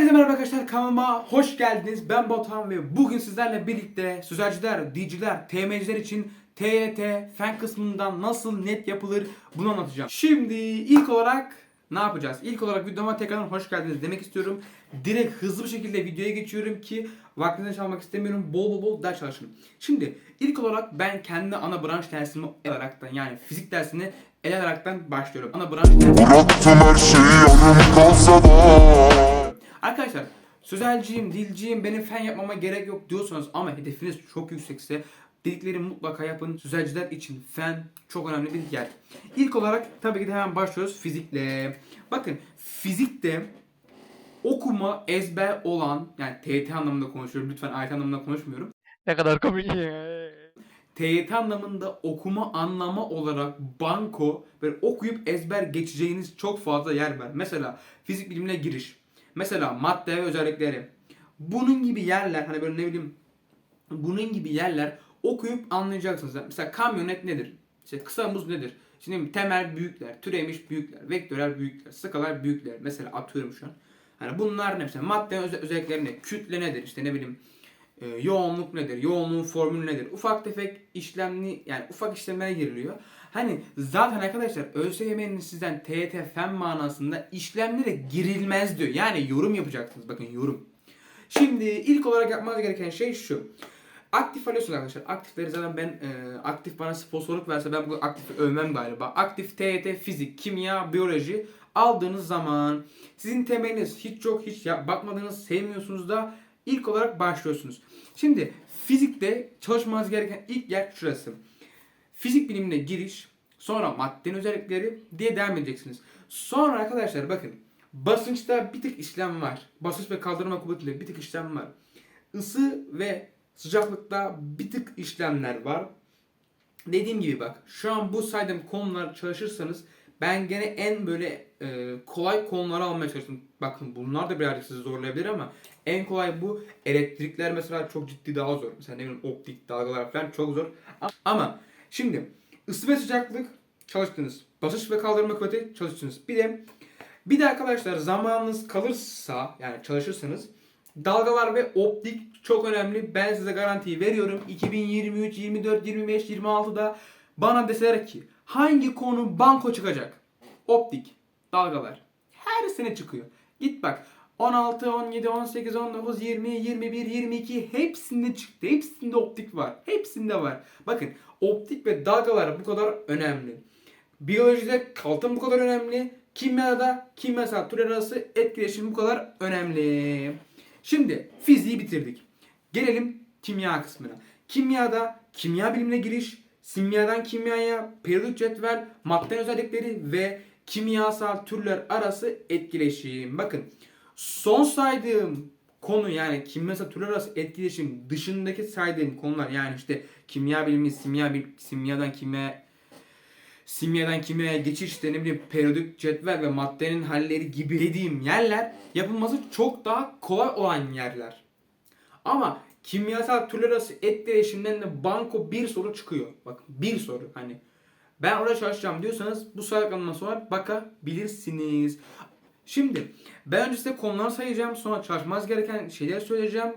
Herkese merhaba arkadaşlar kanalıma hoş geldiniz. Ben Batuhan ve bugün sizlerle birlikte sözelciler, diciler, TM'ciler için TYT fen kısmından nasıl net yapılır bunu anlatacağım. Şimdi ilk olarak ne yapacağız? İlk olarak videoma tekrardan hoş geldiniz demek istiyorum. Direkt hızlı bir şekilde videoya geçiyorum ki vaktinizi çalmak istemiyorum. Bol bol bol ders çalışın. Şimdi ilk olarak ben kendi ana branş dersimi alaraktan yani fizik dersini ele alaraktan başlıyorum. Ana branş dersi Bıraktım her şeyi yarım kalsa da Arkadaşlar sözelciyim, dilciyim, benim fen yapmama gerek yok diyorsanız ama hedefiniz çok yüksekse dediklerimi mutlaka yapın. Sözelciler için fen çok önemli bir yer. İlk olarak tabii ki de hemen başlıyoruz fizikle. Bakın fizikte okuma ezber olan yani TYT anlamında konuşuyorum lütfen AYT anlamında konuşmuyorum. Ne kadar komik. TYT anlamında okuma anlama olarak banko ve okuyup ezber geçeceğiniz çok fazla yer var. Mesela fizik bilimine giriş. Mesela madde ve özellikleri. Bunun gibi yerler hani böyle ne bileyim bunun gibi yerler okuyup anlayacaksınız. Mesela kamyonet nedir? İşte kısa muz nedir? Şimdi temel büyükler, türemiş büyükler, vektörel büyükler, skalar büyükler. Mesela atıyorum şu an. Hani bunlar ne? Mesela madde öze- özellikleri ne? Kütle nedir? İşte ne bileyim e, yoğunluk nedir? Yoğunluğun formülü nedir? Ufak tefek işlemli yani ufak işlemlere giriliyor. Hani zaten arkadaşlar ÖSYM'nin sizden TYT fen manasında işlemlere girilmez diyor. Yani yorum yapacaksınız. Bakın yorum. Şimdi ilk olarak yapmanız gereken şey şu. Aktif alıyorsunuz arkadaşlar. Aktifleri zaten ben e, aktif bana sponsorluk verse ben bu aktifi övmem galiba. Aktif TYT fizik, kimya, biyoloji aldığınız zaman sizin temeliniz hiç yok hiç ya, bakmadığınız sevmiyorsunuz da ilk olarak başlıyorsunuz. Şimdi fizikte çalışmanız gereken ilk yer şurası. Fizik bilimine giriş, sonra maddenin özellikleri diye devam edeceksiniz. Sonra arkadaşlar bakın basınçta bir tık işlem var. Basınç ve kaldırma kuvvetiyle bir tık işlem var. Isı ve sıcaklıkta bir tık işlemler var. Dediğim gibi bak şu an bu saydığım konular çalışırsanız ben gene en böyle e, kolay konuları almaya çalıştım. Bakın bunlar da birazcık sizi zorlayabilir ama en kolay bu. Elektrikler mesela çok ciddi daha zor. Mesela ne bileyim optik dalgalar falan çok zor. Ama şimdi ısı ve sıcaklık çalıştınız. Basınç ve kaldırma kuvveti çalıştınız. Bir de bir de arkadaşlar zamanınız kalırsa yani çalışırsanız dalgalar ve optik çok önemli. Ben size garantiyi veriyorum. 2023, 24, 25, 26'da bana deseler ki hangi konu banko çıkacak? Optik, dalgalar. Her sene çıkıyor. Git bak 16, 17, 18, 19, 20, 21, 22 hepsinde çıktı. Hepsinde optik var. Hepsinde var. Bakın optik ve dalgalar bu kadar önemli. Biyolojide kaltın bu kadar önemli. Kimyada kimyasal türler arası etkileşim bu kadar önemli. Şimdi fiziği bitirdik. Gelelim kimya kısmına. Kimyada kimya bilimine giriş, simyadan kimyaya, periyodik cetvel, madde özellikleri ve kimyasal türler arası etkileşim. Bakın son saydığım konu yani kimyasal türler arası etkileşim dışındaki saydığım konular yani işte kimya bilimi, simya bil- simyadan kimya simyadan kimyaya geçiş işte ne bileyim periyodik cetvel ve maddenin halleri gibi dediğim yerler yapılması çok daha kolay olan yerler. Ama kimyasal türler arası etkileşimden de banko bir soru çıkıyor. Bak bir soru hani ben orada çalışacağım diyorsanız bu sayfalarından sonra bakabilirsiniz. Şimdi ben önce size konuları sayacağım sonra çalışmanız gereken şeyleri söyleyeceğim.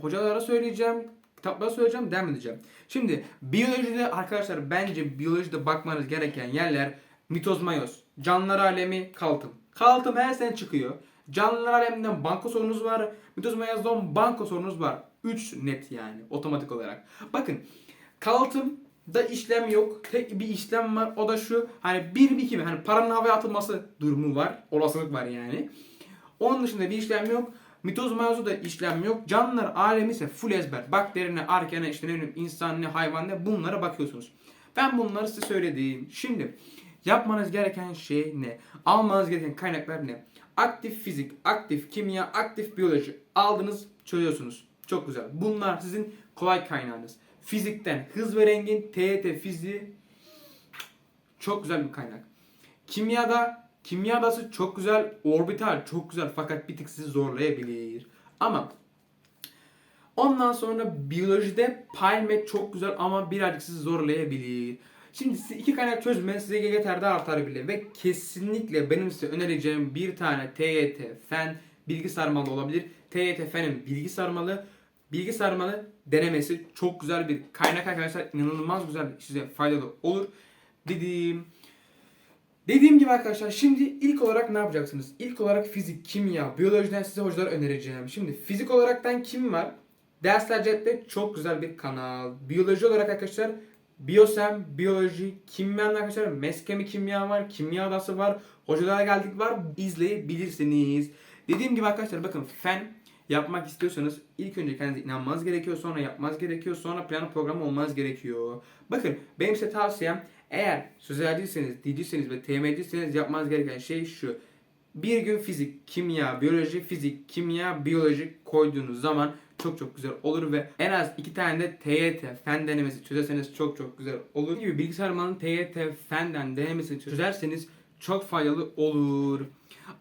Hocalara söyleyeceğim. Kitaplara söyleyeceğim. Devam edeceğim. Şimdi biyolojide arkadaşlar bence biyolojide bakmanız gereken yerler mitoz mayoz, canlılar alemi, kaltım. Kaltım her sene çıkıyor. Canlılar aleminden banko sorunuz var. Mitoz mayozdan banko sorunuz var. 3 net yani otomatik olarak. Bakın Kalıtımda işlem yok. Tek bir işlem var. O da şu. Hani bir mi iki? Hani paranın havaya atılması durumu var. Olasılık var yani. Onun dışında bir işlem yok. Mitoz mayozu da işlem yok. Canlılar alemi ise full ezber. Bakteri ne, arke ne, işte ne bileyim insan ne, hayvan ne bunlara bakıyorsunuz. Ben bunları size söyledim. Şimdi yapmanız gereken şey ne? Almanız gereken kaynaklar ne? Aktif fizik, aktif kimya, aktif biyoloji aldınız çözüyorsunuz. Çok güzel. Bunlar sizin kolay kaynağınız. Fizikten hız ve rengin TYT fiziği çok güzel bir kaynak. Kimyada kimyadası çok güzel, orbital çok güzel fakat bir tık sizi zorlayabilir. Ama ondan sonra biyolojide Palmet çok güzel ama birazcık sizi zorlayabilir. Şimdi size iki kaynak çözme size GGT'de artar bile ve kesinlikle benim size önereceğim bir tane TYT fen bilgi sarmalı olabilir. TYT Fen'in bilgi sarmalı. Bilgi sarmalı denemesi çok güzel bir kaynak arkadaşlar. İnanılmaz güzel size faydalı olur. Dediğim Dediğim gibi arkadaşlar şimdi ilk olarak ne yapacaksınız? İlk olarak fizik, kimya, biyolojiden size hocalar önereceğim. Şimdi fizik olaraktan kim var? Dersler Cep'te çok güzel bir kanal. Biyoloji olarak arkadaşlar Biyosem, biyoloji, kimyanın arkadaşlar meskemi kimya var, kimya adası var, hocalara geldik var izleyebilirsiniz. Dediğim gibi arkadaşlar bakın fen yapmak istiyorsanız ilk önce kendinize inanmanız gerekiyor, sonra yapmanız gerekiyor, sonra plan program olmanız gerekiyor. Bakın benim size tavsiyem eğer sözelciyseniz, dilciyseniz ve TM'ciyseniz yapmanız gereken şey şu. Bir gün fizik, kimya, biyoloji, fizik, kimya, biyoloji koyduğunuz zaman çok çok güzel olur ve en az iki tane de TYT fen denemesi çözerseniz çok çok güzel olur. Dediğim gibi bilgisayar mühendisliğinin TYT fenden denemesini çözerseniz çok faydalı olur.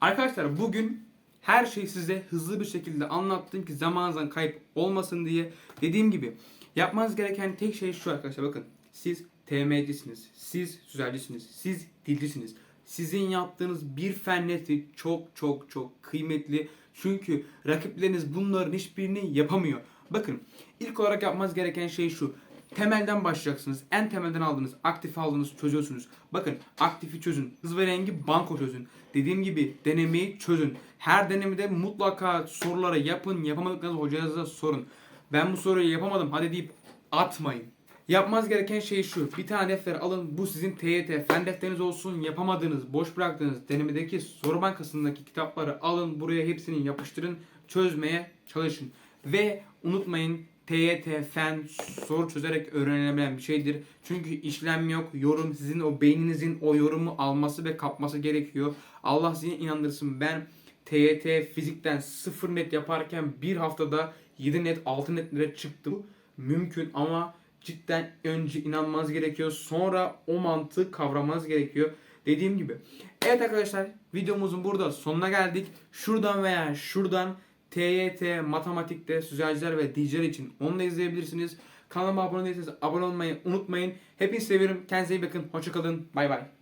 Arkadaşlar bugün her şeyi size hızlı bir şekilde anlattım ki zamanınızdan kayıp olmasın diye. Dediğim gibi yapmanız gereken tek şey şu arkadaşlar bakın. Siz TM'cisiniz, siz sözelcisiniz, siz dilcisiniz. Sizin yaptığınız bir fen neti çok çok çok kıymetli. Çünkü rakipleriniz bunların hiçbirini yapamıyor. Bakın ilk olarak yapmanız gereken şey şu. Temelden başlayacaksınız. En temelden aldığınız, aktif aldığınız çözüyorsunuz. Bakın aktifi çözün. Hız ve rengi banko çözün. Dediğim gibi denemeyi çözün. Her denemede mutlaka soruları yapın. Yapamadıklarınızı hocanıza sorun. Ben bu soruyu yapamadım hadi deyip atmayın. Yapmanız gereken şey şu. Bir tane defter alın. Bu sizin TYT fen defteriniz olsun. Yapamadığınız, boş bıraktığınız denemedeki soru bankasındaki kitapları alın. Buraya hepsini yapıştırın. Çözmeye çalışın. Ve unutmayın TYT fen soru çözerek öğrenilebilen bir şeydir. Çünkü işlem yok. Yorum sizin o beyninizin o yorumu alması ve kapması gerekiyor. Allah sizi inandırsın. Ben TYT fizikten 0 net yaparken bir haftada 7 net 6 netlere çıktım. Mümkün ama cidden önce inanmanız gerekiyor. Sonra o mantığı kavramanız gerekiyor. Dediğim gibi. Evet arkadaşlar videomuzun burada sonuna geldik. Şuradan veya şuradan TYT, matematikte, sözelciler ve DC'ler için onu da izleyebilirsiniz. Kanalıma abone değilseniz abone olmayı unutmayın. Hepinizi seviyorum. Kendinize iyi bakın. Hoşçakalın. Bay bay.